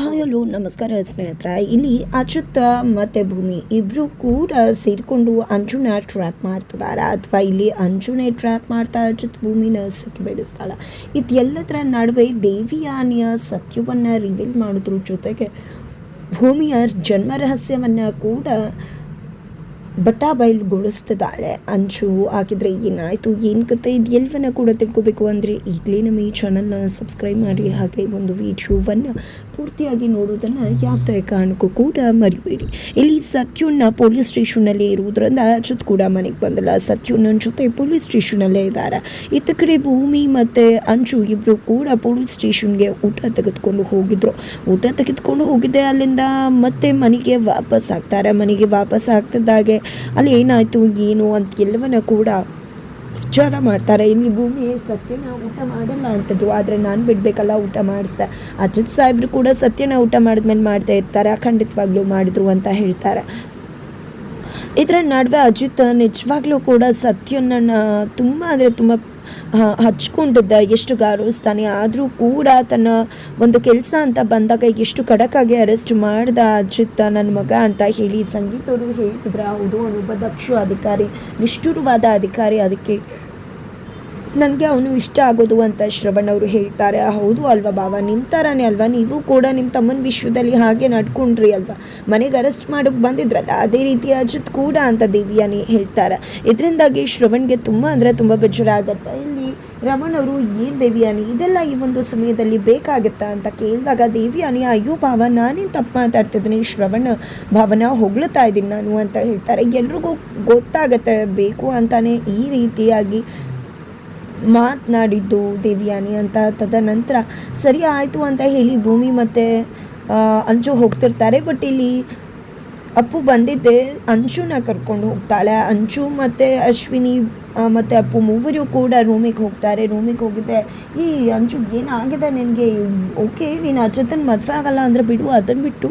Hello ನಮಸ್ಕಾರ ಸ್ನೇಹಿತರ. ಇಲ್ಲಿ ಅಚ್ಯುತ ಮತ್ತು ಭೂಮಿ ಇಬ್ಬರು ಕೂಡ ಸೇರಿಕೊಂಡು ಅಂಜುನ ಟ್ರ್ಯಾಪ್ ಮಾಡ್ತಿದ್ದಾರೆ. ಅಥವಾ ಇಲ್ಲಿ ಅಂಜುನೇ ಟ್ರ್ಯಾಪ್ ಮಾಡ್ತಾ ಅಚ್ಯುತ್ ಭೂಮಿನ ಸಿಕ್ಕಿ ಬೆಳೆಸ್ತಾಳೆ ಇದೆಲ್ಲದರ ನಡುವೆ ದೇವಿಯಾನಿಯ ಸತ್ಯವನ್ನು ರಿವೀಲ್ ಮಾಡೋದ್ರ ಜೊತೆಗೆ ಭೂಮಿಯ ಜನ್ಮ ರಹಸ್ಯವನ್ನು ಕೂಡ ಬಟಾ ಗೊಳಿಸ್ತಿದ್ದಾಳೆ ಅಂಚು ಹಾಕಿದ್ರೆ ಏನಾಯಿತು ಏನು ಕತೆ? ಇದು ಎಲ್ಲವನ್ನ ಕೂಡ ತಿಳ್ಕೊಬೇಕು ಅಂದರೆ ಈಗಲೇ ನಮ್ಮ ಈ ಚಾನಲ್ನ ಸಬ್ಸ್ಕ್ರೈಬ್ ಮಾಡಿ, ಹಾಗೆ ಒಂದು ವಿಡಿಯೋವನ್ನು ಪೂರ್ತಿಯಾಗಿ ನೋಡೋದನ್ನು ಯಾವುದೇ ಕಾರಣಕ್ಕೂ ಕೂಡ ಮರಿಬೇಡಿ. ಇಲ್ಲಿ ಸತ್ಯುಣ್ಣ ಪೊಲೀಸ್ ಸ್ಟೇಷನ್ನಲ್ಲಿ ಇರುವುದರಿಂದ ಅಚ್ಯುತ್ ಕೂಡ ಮನೆಗೆ ಬಂದಿಲ್ಲ. ಸತ್ಯುಣ್ಣನ ಜೊತೆ ಪೊಲೀಸ್ ಸ್ಟೇಷನಲ್ಲೇ ಇದ್ದಾರೆ. ಇತ್ತ ಕಡೆ ಭೂಮಿ ಮತ್ತು ಅಂಚು ಇಬ್ಬರು ಕೂಡ ಪೊಲೀಸ್ ಸ್ಟೇಷನ್ಗೆ ಊಟ ತೆಗೆದುಕೊಂಡು ಹೋಗಿದ್ರು. ಊಟ ತೆಗೆದುಕೊಂಡು ಹೋಗಿದ್ದೆ ಅಲ್ಲಿಂದ ಮತ್ತೆ ಮನೆಗೆ ವಾಪಸ್ ಆಗ್ತಾರೆ. ಮನೆಗೆ ವಾಪಸ್ ಆಗ್ತಿದ್ದಾಗೆ ಅಲ್ಲಿ ಏನಾಯಿತು? ಏನು ಅಂತ ಎಲ್ಲವನ್ನ ಕೂಡ ವಿಚಾರ ಮಾಡ್ತಾರೆ. ಇಲ್ಲಿ ಭೂಮಿ ಸತ್ಯನ ಊಟ ಮಾಡಲ್ಲ ಅಂತದ್ದು. ಆದರೆ ನಾನು ಬಿಡಬೇಕಲ್ಲ ಊಟ ಮಾಡಿಸ್ದೆ ಅಜಿತ್ ಸಾಹೇಬ್ರು ಕೂಡ ಸತ್ಯನ ಊಟ ಮಾಡಿದ್ಮೇಲೆ ಮಾಡ್ತಾ ಇರ್ತಾರೆ ಖಂಡಿತವಾಗ್ಲೂ ಮಾಡಿದ್ರು ಅಂತ ಹೇಳ್ತಾರೆ. ಇದರ ನಡುವೆ ಅಜಿತ್ ನಿಜವಾಗ್ಲೂ ಕೂಡ ಸತ್ಯನ ತುಂಬ ಅಂದರೆ ತುಂಬ ಹಚ್ಕೊಂಡಿದ್ದ ಎಷ್ಟು ಗೌರವಿಸ್ತಾನೆ ಆದರೂ ಕೂಡ ತನ್ನ ಒಂದು ಕೆಲಸ ಅಂತ ಬಂದಾಗ ಎಷ್ಟು ಕಡಕಾಗಿ ಅರೆಸ್ಟ್ ಮಾಡ್ದ ಅಜಿತ್, ನನ್ನ ಮಗ ಅಂತ ಹೇಳಿ ಸಂಗೀತವರು ಹೇಳ್ತಿದ್ರ. ಹೌದು ಅವನೊಬ್ಬ ದಕ್ಷ ಅಧಿಕಾರಿ, ನಿಷ್ಠುರವಾದ ಅಧಿಕಾರಿ ಅದಕ್ಕೆ. ನನಗೆ ಅವನು ಇಷ್ಟ ಆಗೋದು ಅಂತ ಶ್ರವಣ್ ಅವರು ಹೇಳ್ತಾರೆ. ಹೌದು ಅಲ್ವಾ ಬಾವ ನಿಮ್ಮ ಥರನೇ ಅಲ್ವಾ? ನೀವು ಕೂಡ ನಿಮ್ಮ ತಮ್ಮನ ವಿಶ್ವದಲ್ಲಿ ಹಾಗೆ ನಡ್ಕೊಂಡ್ರಿ ಅಲ್ವಾ? ಮನೆಗೆ ಅರೆಸ್ಟ್ ಮಾಡೋಕೆ ಬಂದಿದ್ರಲ್ಲ, ಅದೇ ರೀತಿ ಅಜಿತ್ ಕೂಡ ಅಂತ ದೇವಿಯಾನಿ ಹೇಳ್ತಾರೆ. ಇದರಿಂದಾಗಿ ಶ್ರವಣ್ಗೆ ತುಂಬ ಅಂದರೆ ತುಂಬ ಬೇಜಾರಾಗತ್ತೆ. ಇಲ್ಲಿ ರಮಣ್ ಅವರು, ಏನು ದೇವಿಯಾನಿ? ಇದೆಲ್ಲ ಈ ಒಂದು ಸಮಯದಲ್ಲಿ ಬೇಕಾಗತ್ತಾ ಅಂತ ಕೇಳಿದಾಗ ದೇವಿಯಾನಿ, ಅಯ್ಯೋ ಭಾವ ನಾನೇನು ತಪ್ಪು ಮಾತಾಡ್ತಿದ್ದೀನಿ? ಶ್ರವಣ್ ಭಾವನ ಹೊಗಳ್ತಾ ಇದ್ದೀನಿ ನಾನು ಅಂತ ಹೇಳ್ತಾರೆ. ಎಲ್ರಿಗೂ ಗೊತ್ತಾಗತ್ತೆ, ಬೇಕು ಅಂತಲೇ ಈ ರೀತಿಯಾಗಿ ಮಾತನಾಡಿದ್ದು ದೇವಿಯಾನಿ ಅಂತ ತದನಂತರ, ಸರಿ ಆಯಿತು ಅಂತ ಹೇಳಿ ಭೂಮಿ ಮತ್ತು ಅಂಜು ಹೋಗ್ತಿರ್ತಾರೆ. ಬಟ್ ಇಲ್ಲಿ ಅಪ್ಪು ಬಂದಿದ್ದೆ, ಅಂಶುನ ಕರ್ಕೊಂಡು ಹೋಗ್ತಾಳೆ. ಅಂಶು ಮತ್ತು ಅಶ್ವಿನಿ ಮತ್ತು ಅಪ್ಪು ಮೂವರು ಕೂಡ ರೂಮಿಗೆ ಹೋಗ್ತಾರೆ. ರೂಮಿಗೆ ಹೋಗಿದ್ದೆ ಈ ಅಂಜು ಏನಾಗಿದೆ ನಿನಗೆ? ಓಕೆ, ನೀನು ಅಜ್ಜತನ ಮದುವೆ ಆಗಲ್ಲ ಅಂದರೆ ಬಿಡು ಅದನ್ನು ಬಿಟ್ಟು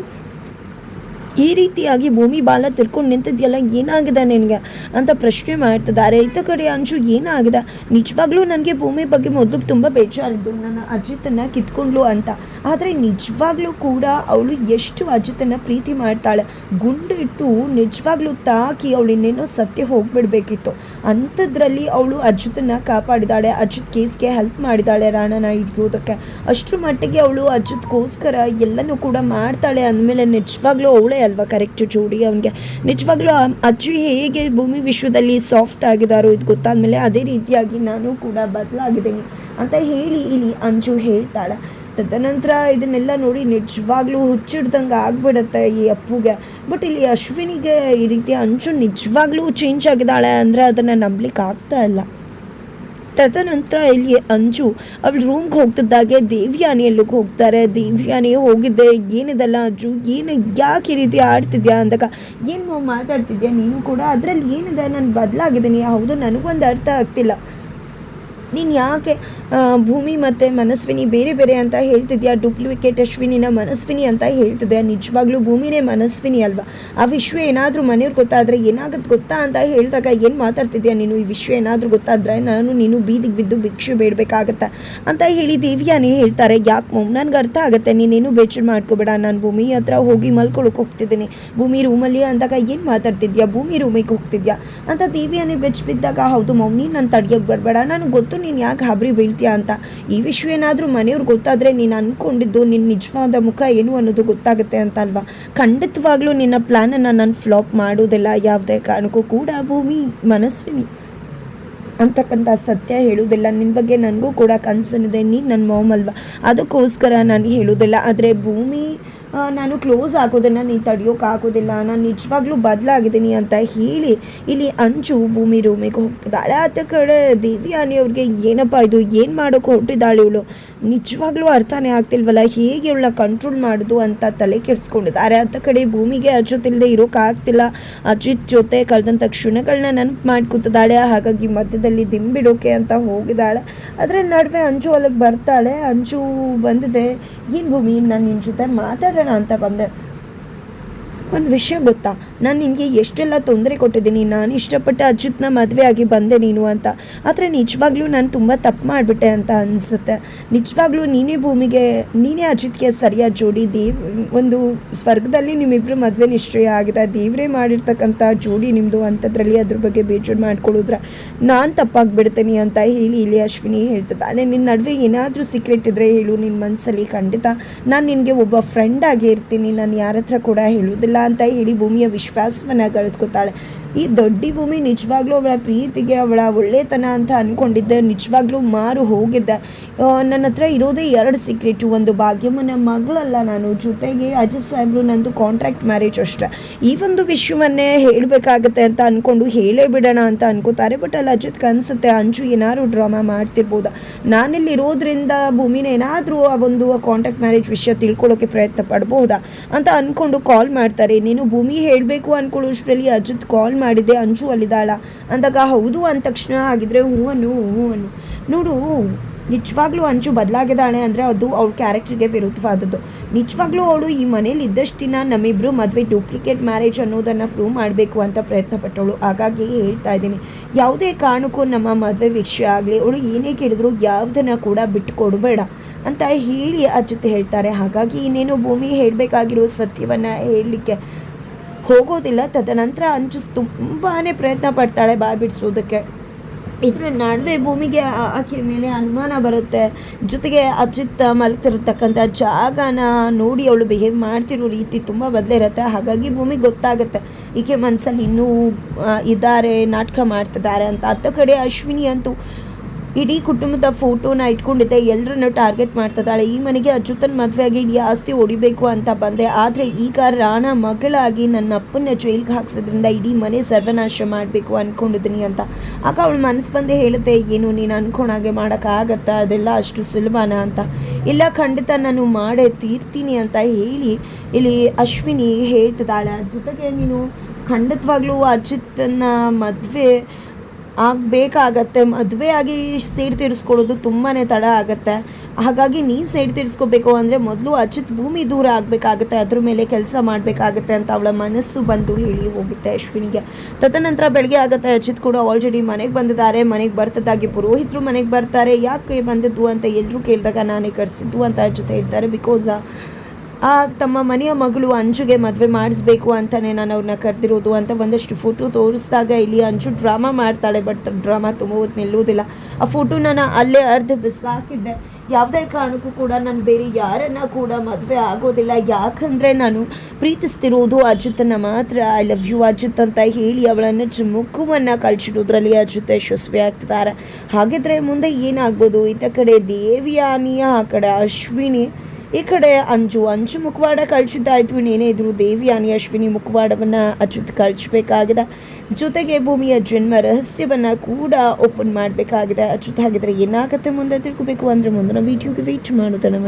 ಈ ರೀತಿಯಾಗಿ ಭೂಮಿ ಬಾಲ ತಿರ್ಕೊಂಡು ನಿಂತಿದ್ಯಲ್ಲ, ಏನಾಗಿದೆ ನಿನಗೆ? ಅಂತ ಪ್ರಶ್ನೆ ಮಾಡ್ತಿದ್ದಾರೆ. ರೈತ ಕಡೆ ಅಂಶು, ಏನಾಗಿದೆ? ನಿಜವಾಗ್ಲೂ ನನಗೆ ಭೂಮಿ ಬಗ್ಗೆ ಮೊದಲು ತುಂಬ ಬೇಜಾರಿದ್ದು ನನ್ನ ಅಜಿತನ್ನ ಕಿತ್ಕೊಂಡ್ಲು ಅಂತ. ಆದರೆ ನಿಜವಾಗ್ಲೂ ಕೂಡ ಅವಳು ಎಷ್ಟು ಅಜಿತನ್ನ ಪ್ರೀತಿ ಮಾಡ್ತಾಳೆ. ಗುಂಡು ಇಟ್ಟು ನಿಜವಾಗ್ಲೂ ತಾಕಿ ಅವಳು ಇನ್ನೇನೋ ಸತ್ಯ ಹೋಗ್ಬಿಡ್ಬೇಕಿತ್ತು. ಅಂಥದ್ರಲ್ಲಿ ಅವಳು ಅಜಿತನ್ನ ಕಾಪಾಡಿದಾಳೆ. ಅಜಿತ್ ಕೇಸ್ಗೆ ಹೆಲ್ಪ್ ಮಾಡಿದಾಳೆ ರಾಣನ ಹಿಡಿಯೋದಕ್ಕೆ. ಅಷ್ಟರ ಮಟ್ಟಿಗೆ ಅವಳು ಅಜಿತ್ಗೋಸ್ಕರ ಎಲ್ಲನೂ ಕೂಡ ಮಾಡ್ತಾಳೆ ಅಂದಮೇಲೆ ನಿಜವಾಗ್ಲೂ ಅವಳೇ ಅಲ್ವಾ? ಕರೆಕ್ಟ್ ಜೋಡಿ ಅವನಿಗೆ. ನಿಜವಾಗ್ಲೂ ಅಜ್ಜಿ ಹೇಗೆ ಭೂಮಿ ವಿಶ್ವದಲ್ಲಿ ಸಾಫ್ಟ್ ಆಗಿದಾರೋ ಇದು ಗೊತ್ತಾದ್ಮೇಲೆ ಅದೇ ರೀತಿಯಾಗಿ ನಾನು ಕೂಡ ಬದಲಾಗಿದ್ದೀನಿ ಅಂತ ಹೇಳಿ ಇಲ್ಲಿ ಅಂಜು ಹೇಳ್ತಾಳೆ. ತದನಂತರ ಇದನ್ನೆಲ್ಲ ನೋಡಿ ನಿಜವಾಗ್ಲೂ ಹುಚ್ಚಿಡ್ದಂಗೆ ಆಗ್ಬಿಡುತ್ತೆ ಈ ಅಪ್ಪುಗೆ. ಬಟ್ ಇಲ್ಲಿ ಅಶ್ವಿನಿಗೆ ಈ ರೀತಿ ಅಂಜು ನಿಜವಾಗ್ಲೂ ಚೇಂಜ್ ಆಗಿದ್ದಾಳೆ ಅಂದರೆ ಅದನ್ನು ನಂಬಲಿಕ್ಕೆ ಆಗ್ತಾ ಇಲ್ಲ. ತದನಂತರ ಇಲ್ಲಿ ಅಂಜು ಅವಳು ರೂಮ್ಗೆ ಹೋಗ್ತಿದ್ದಾಗೆ ದೇವ್ಯಾನಿ ಎಲ್ಲಿಗೆ ಹೋಗ್ತಾರೆ. ದೇವ್ಯಾನಿ ಹೋಗಿದ್ದೆ, ಏನಿದೆಲ್ಲ ಅಂಜು? ಏನು, ಯಾಕೆ ಈ ರೀತಿ ಆಡ್ತಿದ್ಯಾ ಅಂದಾಗ ಏನು ಮಾತಾಡ್ತಿದ್ಯಾ ನೀನು ಕೂಡ? ಅದರಲ್ಲಿ ಏನಿದೆ? ನಾನು ಬದಲಾಗಿದ್ದೀನಿ ಹೌದು ನನಗೊಂದು ಅರ್ಥ ಆಗ್ತಿಲ್ಲ. ನೀನು ಯಾಕೆ ಭೂಮಿ ಮತ್ತು ಮನಸ್ವಿನಿ ಬೇರೆ ಬೇರೆ ಅಂತ ಹೇಳ್ತಿದ್ಯಾ? ಡೂಪ್ಲಿಕೇಟ್ ಅಶ್ವಿನಿನ ಮನಸ್ವಿನಿ ಅಂತ ಹೇಳ್ತಿದ್ಯಾ? ನಿಜವಾಗ್ಲೂ ಭೂಮಿನೇ ಮನಸ್ವಿನಿ ಅಲ್ವಾ? ಆ ವಿಶ್ವ ಏನಾದರೂ ಮನೆಯವ್ರು ಗೊತ್ತಾದರೆ ಏನಾಗುತ್ತೆ ಗೊತ್ತಾ ಅಂತ ಹೇಳಿದಾಗ ಏನು ಮಾತಾಡ್ತಿದ್ಯಾ ನೀನು? ಈ ವಿಶ್ವ ಏನಾದರೂ ಗೊತ್ತಾದರೆ ನಾನು ನೀನು ಬೀದಿಗೆ ಬಿದ್ದು ಭಿಕ್ಷೆ ಬೇಡಬೇಕಾಗತ್ತೆ? ಅಂತ ಹೇಳಿ ದಿವ್ಯಾನೇ ಹೇಳ್ತಾರೆ. ಯಾಕೆ ಮಮ್ ನನಗೆ ಅರ್ಥ ಆಗುತ್ತೆ. ನೀನೇನು ಬೇಜಾರು ಮಾಡ್ಕೋಬೇಡ. ನಾನು ಭೂಮಿ ಹತ್ರ ಹೋಗಿ ಮಲ್ಕೊಳಕ್ಕೆ ಹೋಗ್ತಿದ್ದೀನಿ. ಭೂಮಿ ರೂಮಲ್ಲಿ ಅಂದಾಗ ಏನು ಮಾತಾಡ್ತಿದ್ಯಾ? ಭೂಮಿ ರೂಮಿಗೆ ಹೋಗ್ತಿದ್ಯಾ? ಅಂತ ದಿವ್ಯಾನೇ ಬೆಚ್ಚ ಬಿದ್ದಾಗ ಹೌದು ಮೌನಿ ನಾನು ತಡಿಯೋಕೆ ಬರಬೇಡ. ನನಗೆ ಗೊತ್ತು ನೀನು ಯಾಕೆ ಹಾಬ್ರಿ ಬೀಳ್ತೀಯಾ ಅಂತ? ಈ ವಿಷಯ ಏನಾದರೂ ಮನೆಯವ್ರಿಗೆ ಗೊತ್ತಾದರೆ ನೀನು ಅಂದ್ಕೊಂಡಿದ್ದು ನಿನ್ನ ನಿಜವಾದ ಮುಖ ಏನು ಅನ್ನೋದು ಗೊತ್ತಾಗುತ್ತೆ ಅಂತ ಅಲ್ವಾ? ಖಂಡಿತವಾಗ್ಲೂ ನಿನ್ನ ಪ್ಲ್ಯಾನನ್ನು ನಾನು ಫ್ಲಾಪ್ ಮಾಡೋದಿಲ್ಲ. ಯಾವುದೇ ಕಾರಣಕ್ಕೂ ಕೂಡ ಭೂಮಿ, ಮನಸ್ವಿನಿ ಅಂತಕ್ಕಂಥ ಸತ್ಯ ಹೇಳುವುದಿಲ್ಲ. ನಿನ್ನ ಬಗ್ಗೆ ನನಗೂ ಕೂಡ ಕನಸನಿದೆ ನೀನು ನನ್ನ ಮಾಮ್ ಅಲ್ವಾ? ಅದಕ್ಕೋಸ್ಕರ ನಾನು ಹೇಳೋದಿಲ್ಲ ಆದರೆ ಭೂಮಿ ನಾನು ಕ್ಲೋಸ್ ಆಗೋದನ್ನು ನೀನು ತಡೆಯೋಕ್ಕಾಗೋದಿಲ್ಲ ನಾನು ನಿಜವಾಗ್ಲೂ ಬದಲಾಗಿದ್ದೀನಿ ಅಂತ ಹೇಳಿ ಇಲ್ಲಿ ಅಂಚು ಭೂಮಿ ರೂಮಿಗೆ ಹೋಗ್ತಿದ್ದಾಳೆ. ಆತ ಕಡೆ ದೇವಿಯಾನಿ ಅವ್ರಿಗೆ, ಏನಪ್ಪ ಇದು? ಏನು ಮಾಡೋಕೆ ಹೊರಟಿದ್ದಾಳೆ ಇವಳು? ನಿಜವಾಗ್ಲೂ ಅರ್ಥನೇ ಆಗ್ತಿಲ್ವಲ್ಲ? ಹೇಗೆ ಇವಳನ್ನ ಕಂಟ್ರೋಲ್ ಮಾಡೋದು ಅಂತ ತಲೆ ಕೆಡಿಸ್ಕೊಂಡಿದ್ದಾರೆ. ಆತ ಕಡೆ ಭೂಮಿಗೆ ಅಜಿತ್ ಇಲ್ಲದೆ ಇರೋಕ್ಕಾಗ್ತಿಲ್ಲ ಅಜಿತ್ ಜೊತೆ ಕಳೆದಂಥ ಕ್ಷಣಗಳನ್ನ ನೆನಪು ಮಾಡ್ಕೊತಿದ್ದಾಳೆ ಹಾಗಾಗಿ ಮಧ್ಯದಲ್ಲಿ ದಿಂಬಿಡೋಕೆ ಅಂತ ಹೋಗಿದ್ದಾಳೆ. ಅದರ ನಡುವೆ ಅಂಜು ಅಲ್ಲಿಗೆ ಬರ್ತಾಳೆ. ಅಂಜು ಬಂದಿದೆ. ಏನು ಭೂಮಿ? ನಾನು ನಿನ್ನ ಜೊತೆ ಮಾತಾಡೋಣ ಅಂತ ಬಂದೆ ಒಂದು ವಿಷಯ ಗೊತ್ತಾ? ನಾನು ನಿನಗೆ ಎಷ್ಟೆಲ್ಲ ತೊಂದರೆ ಕೊಟ್ಟಿದ್ದೀನಿ, ನಾನು ಇಷ್ಟಪಟ್ಟು ಅಜಿತ್ನ ಮದುವೆ ಆಗಿ ಬಂದೆ ನೀನು ಅಂತ. ಆದರೆ ನಿಜವಾಗ್ಲೂ ನಾನು ತುಂಬ ತಪ್ಪು ಮಾಡಿಬಿಟ್ಟೆ ಅಂತ ಅನಿಸುತ್ತೆ. ನಿಜವಾಗ್ಲೂ ನೀನೇ ಭೂಮಿಗೆ, ನೀನೇ ಅಜಿತ್ಗೆ ಸರಿಯಾದ ಜೋಡಿ ದೇವ್, ಒಂದು ಸ್ವರ್ಗದಲ್ಲಿ ನಿಮ್ಮಿಬ್ಬರು ಮದುವೆ ನಿಶ್ಚಯ ಆಗಿದೆ ದೇವರೇ ಮಾಡಿರ್ತಕ್ಕಂಥ ಜೋಡಿ ನಿಮ್ಮದು ಅಂಥದ್ರಲ್ಲಿ ಅದ್ರ ಬಗ್ಗೆ ಬೇಜಾರು ಮಾಡ್ಕೊಳ್ಳೋದ್ರೆ. ನಾನು ತಪ್ಪಾಗ್ಬಿಡ್ತೀನಿ ಅಂತ ಹೇಳಿ ಇಲ್ಲಿ ಅಶ್ವಿನಿ ಹೇಳ್ತಿದ್ದಾನೆ. ನಿನ್ನ ನಡುವೆ ಏನಾದರೂ ಸೀಕ್ರೆಟ್ ಇದ್ದರೆ ಹೇಳು ನಿನ್ನ ಮನಸ್ಸಲ್ಲಿ ಖಂಡಿತ ನಾನು ನಿನಗೆ ಒಬ್ಬ ಫ್ರೆಂಡ್ ಆಗಿ ಇರ್ತೀನಿ. ನಾನು ಯಾರ ಹತ್ರ ಕೂಡ ಹೇಳೋದಿಲ್ಲ. ಅಂತ ಹೇಳಿ ಭೂಮಿಯ ವಿಶ್ವಾಸವನ್ನು ಗಳಿಸ್ಕೊತಾಳೆ. ಈ ದೊಡ್ಡಿ ಭೂಮಿ ನಿಜವಾಗ್ಲೂ ಅವಳ ಪ್ರೀತಿಗೆ ಅವಳ ಒಳ್ಳೆತನ ಅಂತ ಅಂದ್ಕೊಂಡಿದ್ದೆ ನಿಜವಾಗ್ಲೂ ಮಾರು ಹೋಗಿದ್ದೆ. ನನ್ನ ಹತ್ರ ಇರೋದೇ ಎರಡು ಸೀಕ್ರೆಟು ಒಂದು ಭಾಗ್ಯಮ್ಮನ ಮಗಳಲ್ಲ ನಾನು, ಜೊತೆಗೆ ಅಜಿತ್ ಸಾಹೇಬ್ರು ನಂದು ಕಾಂಟ್ರಾಕ್ಟ್ ಮ್ಯಾರೇಜ್ ಅಷ್ಟೇ. ಈ ಒಂದು ವಿಷಯವನ್ನೇ ಹೇಳಬೇಕಾಗತ್ತೆ ಅಂತ ಅಂದ್ಕೊಂಡು ಹೇಳೇ ಬಿಡೋಣ ಅಂತ ಅನ್ಕೋತಾರೆ. ಬಟ್ ಅಲ್ಲಿ ಅಜಿತ್ ಕನ್ಸುತ್ತೆ, ಅಂಜು ಏನಾದ್ರು ಡ್ರಾಮಾ ಮಾಡ್ತಿರ್ಬೋದಾ? ನಾನಿಲ್ಲಿ ಇರೋದ್ರಿಂದ ಭೂಮಿನ ಏನಾದರೂ ಆ ಒಂದು ಕಾಂಟ್ಯಾಕ್ಟ್ ಮ್ಯಾರೇಜ್ ವಿಷಯ ತಿಳ್ಕೊಳ್ಳೋಕೆ ಪ್ರಯತ್ನ ಪಡ್ಬೋದಾ? ಅಂತ ಅಂದ್ಕೊಂಡು ಕಾಲ್ ಮಾಡ್ತಾರೆ. ನೀನು ಭೂಮಿ ಹೇಳಬೇಕು ಅನ್ಕೊಳ್ಳೋಷ್ಟರಲ್ಲಿ ಅಜಿತ್ ಕಾಲ್ ಮಾಡಿದ್ದೆ ಅಂಜು ಅಲ್ಲಿದ್ದಾಳ ಅಂದಾಗ, ಹೌದು ಅಂದ ತಕ್ಷಣ ಹಾಗಿದ್ರೆ ಹೂವನ್ನು ಹೂವನ್ನು. ನೋಡು, ನಿಜವಾಗ್ಲೂ ಅಂಜು ಬದಲಾಗಿದ್ದಾಳೆ ಅಂದರೆ ಅದು ಅವಳ ಕ್ಯಾರೆಕ್ಟರ್ಗೆ ವಿರುದ್ಧವಾದದ್ದು. ನಿಜವಾಗ್ಲೂ ಅವಳು ಈ ಮನೇಲಿ ಇದ್ದಷ್ಟಿನ ನಮ್ಮಿಬ್ಬರು ಮದುವೆ ಡೂಪ್ಲಿಕೇಟ್ ಮ್ಯಾರೇಜ್ ಅನ್ನೋದನ್ನು ಪ್ರೂವ್ ಮಾಡಬೇಕು ಅಂತ ಪ್ರಯತ್ನ ಪಟ್ಟವಳು ಹಾಗಾಗಿ ಹೇಳ್ತಾ ಇದ್ದೀನಿ. ಯಾವುದೇ ಕಾರಣಕ್ಕೂ ನಮ್ಮ ಮದುವೆ ವಿಷಯ ಆಗಲಿ, ಅವಳು ಏನೇ ಕೇಳಿದ್ರು ಯಾವುದನ್ನು ಕೂಡ ಬಿಟ್ಟು ಕೊಡಬೇಡ ಅಂತ ಹೇಳಿ ಅಜಿತ್ ಹೇಳ್ತಾರೆ. ಹಾಗಾಗಿ ಇನ್ನೇನು ಭೂಮಿ ಹೇಳಬೇಕಾಗಿರೋ ಸತ್ಯವನ್ನು ಹೇಳಲಿಕ್ಕೆ ಹೋಗೋದಿಲ್ಲ. ತದನಂತರ ಅಂಜು ತುಂಬಾ ಪ್ರಯತ್ನ ಪಡ್ತಾಳೆ ಬಾಯ್ ಬಿಡಿಸೋದಕ್ಕೆ ಇದ್ರ ನಡುವೆ ಭೂಮಿಗೆ ಆಕೆ ಮೇಲೆ ಅನುಮಾನ ಬರುತ್ತೆ. ಜೊತೆಗೆ ಅಜಿತ್ ಮಲಗ್ತಿರತಕ್ಕಂಥ ಜಾಗನ ನೋಡಿ ಅವಳು ಬಿಹೇವ್ ಮಾಡ್ತಿರೋ ರೀತಿ ತುಂಬ ಬದಲಿರುತ್ತೆ. ಹಾಗಾಗಿ ಭೂಮಿ ಗೊತ್ತಾಗುತ್ತೆ, ಈಕೆ ಮನಸ್ಸಲ್ಲಿ ಇನ್ನೂ ಇದ್ದಾರೆ ನಾಟಕ ಮಾಡ್ತಿದ್ದಾರೆ ಅಂತ. ಅತ್ತ ಕಡೆ ಅಶ್ವಿನಿ ಅಂತೂ ಇಡೀ ಕುಟುಂಬದ ಫೋಟೋನ ಇಟ್ಕೊಂಡಿದ್ದೆ. ಎಲ್ಲರನ್ನು ಟಾರ್ಗೆಟ್ ಮಾಡ್ತಿದ್ದಾಳೆ. ಈ ಮನೆಗೆ ಅಚ್ಯುತನ್ ಮದುವೆ ಆಗಿ ಇಡೀ ಆಸ್ತಿ ಹೊಡಿಬೇಕು ಅಂತ ಬಂದೆ. ಆದರೆ ಈಗ ರಾಣ ಮಗಳಾಗಿ ನನ್ನ ಅಪ್ಪನ ಜೈಲ್ಗೆ ಹಾಕ್ಸೋದ್ರಿಂದ ಇಡೀ ಮನೆ ಸರ್ವನಾಶ ಮಾಡಬೇಕು ಅಂದ್ಕೊಂಡಿದ್ದೀನಿ ಅಂತ. ಆಗ ಅವಳು ಮನಸ್ಸು ಬಂದೇ ಹೇಳುತ್ತೆ, ಏನು, ನೀನು ಅನ್ಕೊಂಡಾಗೆ ಮಾಡೋಕ್ಕಾಗತ್ತಾ ಅದೆಲ್ಲ ಅಷ್ಟು ಸುಲಭನ ಅಂತ. ಇಲ್ಲ, ಖಂಡಿತ ನಾನು ಮಾಡೇ ತೀರ್ತೀನಿ ಅಂತ ಹೇಳಿ, ಇಲ್ಲಿ ಅಶ್ವಿನಿ ಹೇಳ್ತಿದ್ದಾಳೆ. ಜೊತೆಗೆ ನೀನು ಖಂಡಿತವಾಗ್ಲೂ ಅಜಿತನ ಮದುವೆ ಆಗಬೇಕಾಗತ್ತೆ ಆಗಿ ಸೇಡ್ ತೀರಿಸ್ಕೊಳ್ಳೋದು ತುಂಬಾ ತಡ ಆಗುತ್ತೆ. ಹಾಗಾಗಿ ನೀ ಸೈಡ್ ತೀರಿಸ್ಕೋಬೇಕು ಅಂದರೆ ಮೊದಲು ಅಜಿತ್ ಭೂಮಿ ದೂರ ಆಗಬೇಕಾಗತ್ತೆ. ಅದ್ರ ಮೇಲೆ ಕೆಲಸ ಮಾಡಬೇಕಾಗತ್ತೆ ಅಂತ ಅವಳ ಮನಸ್ಸು ಬಂದು ಹೇಳಿ ಹೋಗುತ್ತೆ ಅಶ್ವಿನಿಗೆ. ತದನಂತರ ಬೆಳಗ್ಗೆ ಆಗುತ್ತೆ. ಅಚ್ಯುತ್ ಕೂಡ ಆಲ್ರೆಡಿ ಮನೆಗೆ ಬಂದಿದ್ದಾರೆ. ಮನೆಗೆ ಬರ್ತದಾಗಿ ಪುರೋಹಿತರು ಮನೆಗೆ ಬರ್ತಾರೆ. ಯಾಕೆ ಬಂದಿದ್ದು ಅಂತ ಎಲ್ಲರೂ ಕೇಳಿದಾಗ ನಾನೇ ಕರೆಸಿದ್ದು ಅಂತ ಅಜಿತ್ ಹೇಳ್ತಾರೆ. ಬಿಕಾಸ್ ತಮ್ಮ ಮನೆಯ ಮಗಳು ಅಂಜುಗೆ ಮದುವೆ ಮಾಡಿಸ್ಬೇಕು ಅಂತಲೇ ನಾನು ಅವ್ರನ್ನ ಕರೆದಿರೋದು ಅಂತ ಒಂದಷ್ಟು ಫೋಟೋ ತೋರಿಸಿದಾಗ ಇಲ್ಲಿ ಅಂಜು ಡ್ರಾಮಾ ಮಾಡ್ತಾಳೆ ಬಟ್ ಡ್ರಾಮಾ ತುಂಬೋದು ನಿಲ್ಲುವುದಿಲ್ಲ. ಆ ಫೋಟೋನ ನಾನು ಅಲ್ಲೇ ಅರ್ಧ ಬಿಸಾಕಿದ್ದೆ. ಯಾವುದೇ ಕಾರಣಕ್ಕೂ ಕೂಡ ನಾನು ಬೇರೆ ಯಾರನ್ನ ಕೂಡ ಮದುವೆ ಆಗೋದಿಲ್ಲ. ಯಾಕಂದರೆ ನಾನು ಪ್ರೀತಿಸ್ತಿರೋದು ಅಜಿತನ ಮಾತ್ರ. ಐ ಲವ್ ಯು ಅಜಿತ್ ಅಂತ ಹೇಳಿ ಅವಳನ್ನು ಚುಮುಕುವನ್ನು ಕಳ್ಸಿಡೋದ್ರಲ್ಲಿ ಅಜಿತ್ ಯಶಸ್ವಿ ಆಗ್ತಿದ್ದಾರೆ ಹಾಗಿದ್ರೆ ಮುಂದೆ ಏನಾಗ್ಬೋದು? ಇತ್ತ ಕಡೆ ದೇವಿಯಾನಿಯ, ಆ ಕಡೆ ಅಶ್ವಿನಿ. ಈ ಕಡೆ ಅಂಜು ಅಂಜು ಮುಖವಾಡ ಕಳಿಸಿದ್ದಾಯ್ತು. ಇನ್ನೇನೇ ಇದ್ರು ದೇವಿಯಾನಿ ಅಶ್ವಿನಿ ಮುಖವಾಡವನ್ನು ಅಚ್ಯುತ್ ಕಳಿಸ್ಬೇಕಾಗಿದೆ. ಜೊತೆಗೆ ಭೂಮಿಯ ಜನ್ಮ ರಹಸ್ಯವನ್ನು ಕೂಡ ಓಪನ್ ಮಾಡಬೇಕಾಗಿದೆ. ಅಚ್ಯುತ್ ಹಾಗಿದ್ರೆ ಏನಾಗುತ್ತೆ ಮುಂದೆ ತಿಳ್ಕೊಬೇಕು ಅಂದರೆ ಮುಂದಿನ ವೀಡಿಯೋಗೆ ವೇಟ್ ಮಾಡೋದನ್ನು